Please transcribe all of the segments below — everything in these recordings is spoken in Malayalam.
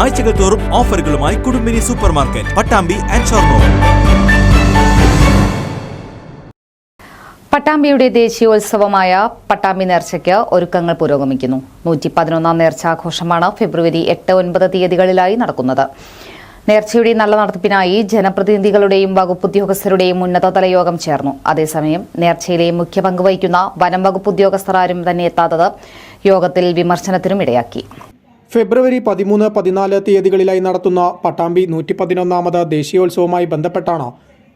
ആഴ്ചകൾ തോറും ഓഫറുകളുമായി Kudumbini super market Pattambi and Shoranur. പട്ടാമ്പിയുടെ ദേശീയോത്സവമായ പട്ടാമ്പി നേർച്ചയ്ക്ക് ഒരുക്കങ്ങൾ പുരോഗമിക്കുന്നു. നൂറ്റി പതിനൊന്നാം നേർച്ചാഘോഷമാണ് ഫെബ്രുവരി എട്ട് ഒൻപത് തീയതികളിലായി നടക്കുന്നത്. നേർച്ചയുടെ നല്ല നടത്തിപ്പിനായി ജനപ്രതിനിധികളുടെയും വകുപ്പ് ഉദ്യോഗസ്ഥരുടെയും ഉന്നതതല യോഗം ചേർന്നു. അതേസമയം നേർച്ചയിലെ മുഖ്യ പങ്കുവഹിക്കുന്ന വനം വകുപ്പ് ഉദ്യോഗസ്ഥർ ആരും തന്നെ എത്താത്തത് യോഗത്തിൽ വിമർശനത്തിനും ഇടയാക്കി. ഫെബ്രുവരി പതിമൂന്ന് പതിനാല് തീയതികളിലായി നടത്തുന്ന പട്ടാമ്പി നൂറ്റി പതിനൊന്നാമത് ദേശീയോത്സവവുമായി ബന്ധപ്പെട്ടാണ്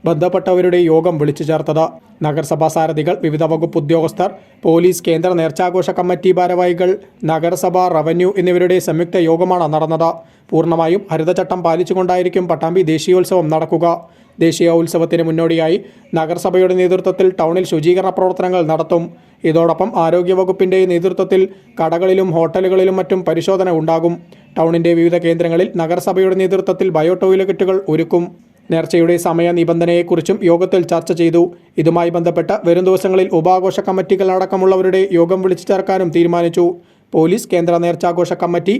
ബന്ധപ്പെട്ടവരുടെ യോഗം വിളിച്ചു ചേർത്തത്. നഗരസഭാ സാരഥികൾ വിവിധ വകുപ്പ് ഉദ്യോഗസ്ഥർ പോലീസ് കേന്ദ്ര നേർച്ചാഘോഷ കമ്മിറ്റി ഭാരവാഹികൾ നഗരസഭ റവന്യൂ എന്നിവരുടെ സംയുക്ത യോഗമാണ് നടന്നത്. പൂർണമായും ഹരിതചട്ടം പാലിച്ചുകൊണ്ടായിരിക്കും പട്ടാമ്പി ദേശീയോത്സവം നടക്കുക. ദേശീയോത്സവത്തിന് മുന്നോടിയായി നഗരസഭയുടെ നേതൃത്വത്തിൽ ടൗണിൽ ശുചീകരണ പ്രവർത്തനങ്ങൾ നടത്തും. ഇതോടൊപ്പം ആരോഗ്യവകുപ്പിന്റെ നേതൃത്വത്തിൽ കടകളിലും ഹോട്ടലുകളിലും മറ്റും പരിശോധന ഉണ്ടാകും. ടൗണിന്റെ വിവിധ കേന്ദ്രങ്ങളിൽ നഗരസഭയുടെ നേതൃത്വത്തിൽ ബയോ ടോയ്ലറ്റുകൾ ഒരുക്കും. നേർച്ചയുടെ സമയ നിബന്ധനയെക്കുറിച്ചും യോഗത്തിൽ ചർച്ച ചെയ്തു. ഇതുമായി ബന്ധപ്പെട്ട് വരും ദിവസങ്ങളിൽ ഉപാഘോഷ കമ്മിറ്റികൾ അടക്കമുള്ളവരുടെ യോഗം വിളിച്ചു ചേർക്കാനും തീരുമാനിച്ചു. പോലീസ് കേന്ദ്ര നേർച്ചാഘോഷ കമ്മിറ്റി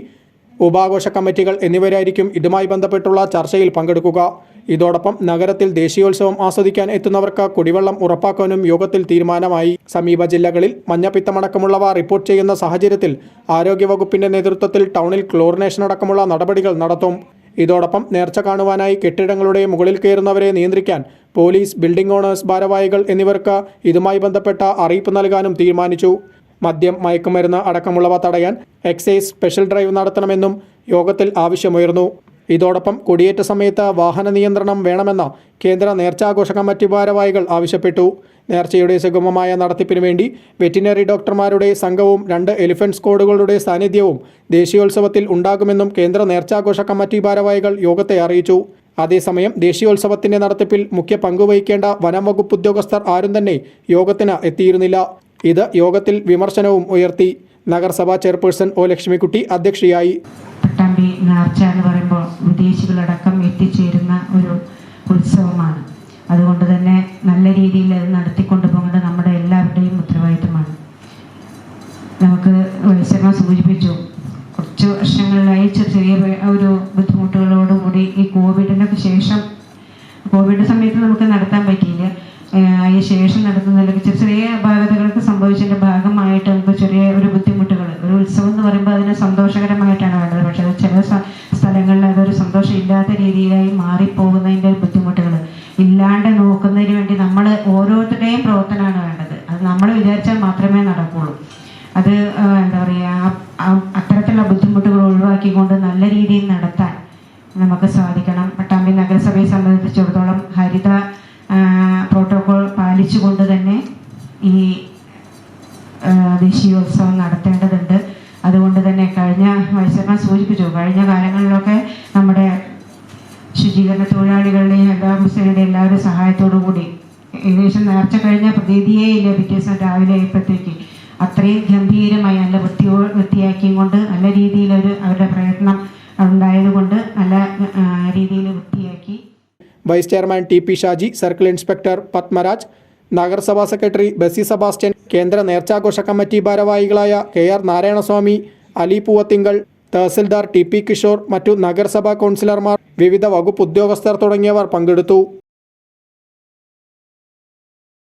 ഉപാഘോഷ കമ്മിറ്റികൾ എന്നിവരായിരിക്കും ഇതുമായി ബന്ധപ്പെട്ടുള്ള ചർച്ചയിൽ പങ്കെടുക്കുക. ഇതോടൊപ്പം നഗരത്തിൽ ദേശീയോത്സവം ആസ്വദിക്കാൻ എത്തുന്നവർക്ക് കുടിവെള്ളം ഉറപ്പാക്കാനും യോഗത്തിൽ തീരുമാനമായി. സമീപ ജില്ലകളിൽ മഞ്ഞപ്പിത്തമടക്കമുള്ളവ റിപ്പോർട്ട് ചെയ്യുന്ന സാഹചര്യത്തിൽ ആരോഗ്യവകുപ്പിന്റെ നേതൃത്വത്തിൽ ടൗണിൽ ക്ലോറിനേഷൻ അടക്കമുള്ള നടപടികൾ നടത്തും. ഇതോടൊപ്പം നേർച്ച കാണുവാനായി കെട്ടിടങ്ങളുടെ മുകളിൽ കയറുന്നവരെ നിയന്ത്രിക്കാൻ പോലീസ് ബിൽഡിംഗ് ഓണേഴ്സ് ഭാരവാഹികൾ എന്നിവർക്ക് ഇതുമായി ബന്ധപ്പെട്ട അറിയിപ്പ് നൽകാനും തീരുമാനിച്ചു. മദ്യം മയക്കുമരുന്ന് അടക്കമുള്ളവ തടയാൻ എക്സൈസ് സ്പെഷ്യൽ ഡ്രൈവ് നടത്തണമെന്നും യോഗത്തിൽ ആവശ്യമുയർന്നു. ഇതോടൊപ്പം കൊടിയേറ്റ സമയത്ത് വാഹന നിയന്ത്രണം വേണമെന്ന് കേന്ദ്ര നേർച്ചാഘോഷ കമ്മിറ്റി ഭാരവാഹികൾ ആവശ്യപ്പെട്ടു. നേർച്ചയുടെ സുഗമമായ നടത്തിപ്പിനു വേണ്ടി വെറ്റിനറി ഡോക്ടർമാരുടെ സംഘവും രണ്ട് എലിഫന്റ് സ്ക്വാഡുകളുടെ സാന്നിധ്യവും ദേശീയോത്സവത്തിൽ ഉണ്ടാകുമെന്നും കേന്ദ്ര നേർച്ചാഘോഷ കമ്മിറ്റി ഭാരവാഹികൾ യോഗത്തെ അറിയിച്ചു. അതേസമയം ദേശീയോത്സവത്തിന്റെ നടത്തിപ്പിൽ മുഖ്യ പങ്കുവഹിക്കേണ്ട വനം വകുപ്പ് ഉദ്യോഗസ്ഥർ ആരും തന്നെ യോഗത്തിന് എത്തിയിരുന്നില്ല. ഇത് യോഗത്തിൽ വിമർശനവും ഉയർത്തി. നഗരസഭാ ചെയർപേഴ്സൺ ഒ ലക്ഷ്മിക്കുട്ടി അധ്യക്ഷയായി. പട്ടാമ്പി നേർച്ച എന്ന് പറയുമ്പോൾ വിദേശികളടക്കം എത്തിച്ചേരുന്ന ഒരു ഉത്സവമാണ്. അതുകൊണ്ട് തന്നെ നല്ല രീതിയിൽ അത് നടത്തിക്കൊണ്ടു പോകേണ്ടത് നമ്മുടെ എല്ലാവരുടെയും ഉത്തരവാദിത്തമാണ്. നമുക്ക് വൈശർമ്മ സൂചിപ്പിച്ചു. കുറച്ച് വർഷങ്ങളിലായി ചെറിയ ഒരു ബുദ്ധിമുട്ടുകളോടുകൂടി ഈ കോവിഡിനൊക്കെ ശേഷം കോവിഡ് സമയത്ത് നമുക്ക് നടത്താൻ പറ്റിയില്ല. അതിന് ശേഷം നടത്തുന്നതിലൊക്കെ ചെറിയ ചെറിയ അപാകതകളൊക്കെ സംഭവിച്ചതിന്റെ ഭാഗമായിട്ട് നമുക്ക് ചെറിയ ഒരു ബുദ്ധിമുട്ടുകൾ ഒരു ഉത്സവം എന്ന് പറയുമ്പോൾ അതിന് സന്തോഷകരമായിട്ടാണ് ഇല്ലാത്ത രീതിയിലായി മാറിപ്പോകുന്നതിന്റെ ബുദ്ധിമുട്ടുകൾ ഇല്ലാണ്ട് നോക്കുന്നതിന് വേണ്ടി നമ്മൾ ഓരോരുത്തരുടെയും പ്രവർത്തനമാണ് വേണ്ടത്. അത് നമ്മൾ വിചാരിച്ചാൽ മാത്രമേ നടക്കുള്ളൂ. അത് എന്താ പറയുക അത്തരത്തിലുള്ള ബുദ്ധിമുട്ടുകൾ ഒഴിവാക്കിക്കൊണ്ട് നല്ല രീതിയിൽ നടത്താൻ നമുക്ക് സാധിക്കണം. പട്ടാമ്പി നഗരസഭയെ സംബന്ധിച്ചിടത്തോളം ഹരിത പ്രോട്ടോകോൾ പാലിച്ചുകൊണ്ട് തന്നെ ഈ ദേശീയോത്സവം നടത്തേണ്ടതുണ്ട്. അതുകൊണ്ട് തന്നെ കഴിഞ്ഞ വൈശർമ്മ സൂചിപ്പിച്ചു. കഴിഞ്ഞ കാലങ്ങളിലൊക്കെ നമ്മുടെ ശുചീകരണ ഹരിതാഭൂസയുടെ എല്ലാവരും സഹായത്തോടു കൂടി. ഏകദേശം നേർച്ച കഴിഞ്ഞ പ്രതീതിയേ ഇല്ല പിറ്റേ ദിവസം രാവിലെ ആയപ്പോഴത്തേക്ക് അത്രയും ഗംഭീരമായി നല്ല വൃത്തിയോ വൃത്തിയാക്കിയും കൊണ്ട് നല്ല രീതിയിൽ ഒരു അവരുടെ പ്രയത്നം ഉണ്ടായതുകൊണ്ട് നല്ല രീതിയിൽ വൃത്തിയാക്കി. Vice chairman T P Shaji circle inspector Padmaraj നഗരസഭാ സെക്രട്ടറി ബസി സെബാസ്റ്റ്യൻ കേന്ദ്ര നേർച്ചാഘോഷ കമ്മിറ്റി ഭാരവാഹികളായ K R Narayanaswamy Ali Poovathinkal tahsildar T P Kishore മറ്റു നഗരസഭാ കൗൺസിലർമാർ വിവിധ വകുപ്പ് ഉദ്യോഗസ്ഥർ തുടങ്ങിയവർ പങ്കെടുത്തു